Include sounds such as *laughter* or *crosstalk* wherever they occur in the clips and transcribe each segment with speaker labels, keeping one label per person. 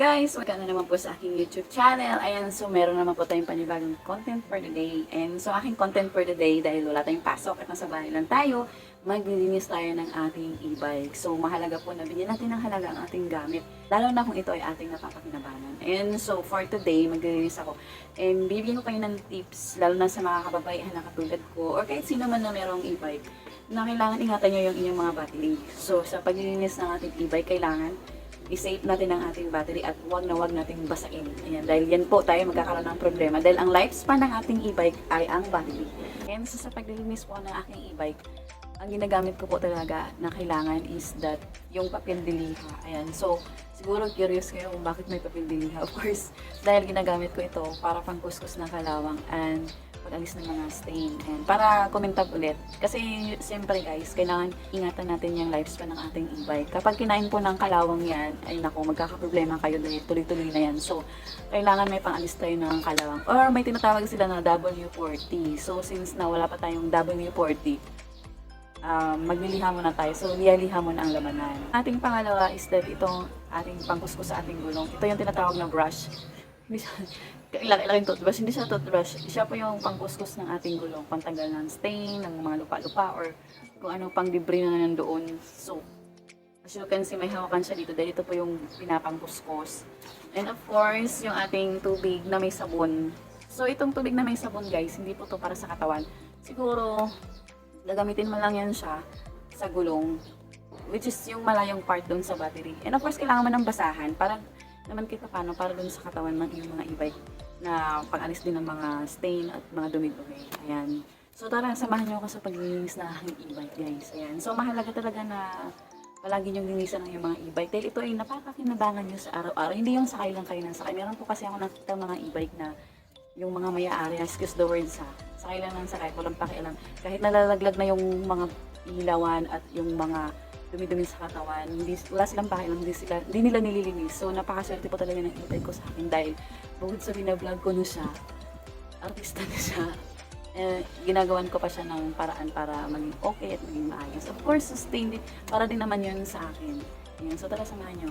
Speaker 1: guys, welcome na naman po sa aking YouTube channel. Ayan, so meron naman po tayong panibagong content for the day. And so aking content for the day, dahil wala tayong pasok at nasa bahay lang tayo, maglilinis tayo ng ating e-bike. So mahalaga po na bigyan natin ng halaga ang ating gamit. Lalo na kung ito ay ating napapakinabangan. And so for today, maglilinis ako. And bibigyan ko kayo ng tips, lalo na sa mga kababaihan na katulad ko, or kahit sino man na merong e-bike, na kailangan ingatan nyo yung inyong mga battery. So sa paglilinis ng ating e-bike, kailangan i-save natin ang ating battery at huwag na huwag nating basain. Ayan, dahil yan po tayo magkakaroon ng problema. Dahil ang lifespan ng ating e-bike ay ang battery. And so, sa paglilinis po ng aking e-bike, ang ginagamit ko po talaga na kailangan is that yung papel diliha. Ayan, so siguro curious kayo kung bakit may papel diliha. Of course, dahil ginagamit ko ito para pangkuskus ng kalawang and pag-alis ng mga stain. And para kumintab ulit. Kasi siyempre guys, kailangan ingatan natin yung lifespan ng ating e-bike. Kapag kinain po ng kalawang yan, ay nako, magkakaproblema kayo dahil tuloy-tuloy na yan. So, kailangan may pang-alis tayo ng kalawang. Or may tinatawag sila na W40. So, since na wala pa tayong W40, um, magliliha muna tayo. So, liyaliha muna ang lamanan. Ating pangalawa is that itong ating pangkuskus sa ating gulong. Ito yung tinatawag na brush. *laughs* Ilaki-laking toothbrush. Hindi siya toothbrush. Siya po yung pangkuskus ng ating gulong. Pantanggal ng stain, ng mga lupa-lupa, or kung ano pang debris na nandoon. So, as you can see, may hawakan siya dito dahil ito po yung pinapangkuskus. And of course, yung ating tubig na may sabon. So, itong tubig na may sabon, guys, hindi po to para sa katawan. Siguro, gagamitin mo lang yan siya sa gulong which is yung malayong part doon sa battery. And of course, kailangan mo ng basahan para naman kita paano para doon sa katawan ng iyong mga e-bike na pang-alis din ng mga stain at mga dumi-dumi. Ayan. So tara, samahan niyo ako sa paglilinis na aking e-bike guys. Ayan. So mahalaga talaga na palagi niyong linisan ng iyong mga e-bike. Dahil ito ay napakakinabangan niyo sa araw-araw. Hindi yung sakay lang kayo ng sakay. Meron po kasi ako nakita mga e-bike na yung mga may-ari, excuse the word sa sakay lang ng sakay, walang pakialam. Kahit nalalaglag na yung mga ilawan at yung mga dumi-dumi sa katawan, hindi, wala silang pakialam, hindi, sila, hindi nila nililinis. So, napakaswerte po talaga ng e ko sa akin dahil bukod sa binablog ko na siya, artista na siya, eh, ginagawan ko pa siya ng paraan para maging okay at maging maayos. Of course, sustain din, para din naman yun sa akin. Ayan, so tara samahan nyo.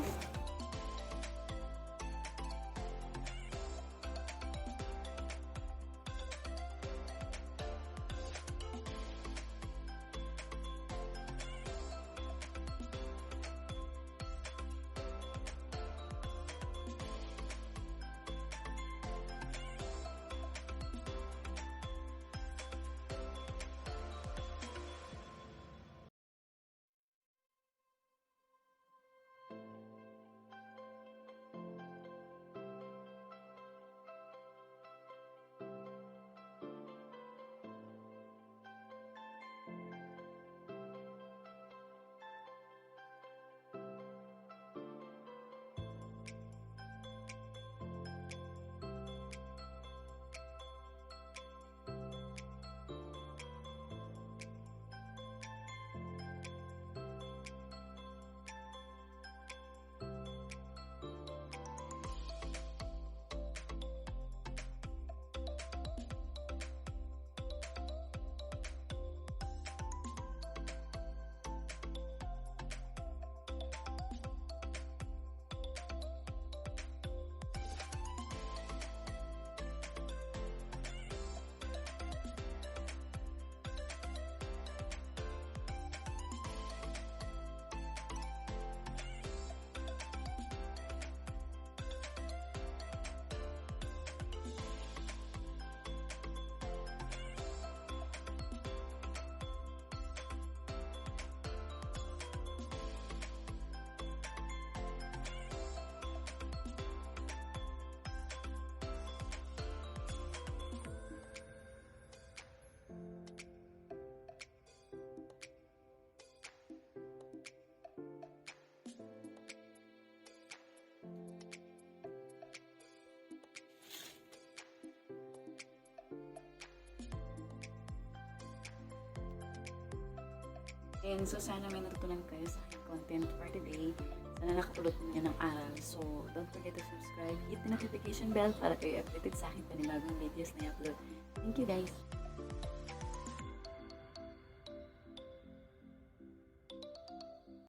Speaker 1: And so sana may natutunan kayo sa aking content for today. Sana nakatulog po niya ng aral. So don't forget to subscribe, hit the notification bell para kayo updated sa aking panibagong videos na i-upload. Thank you guys!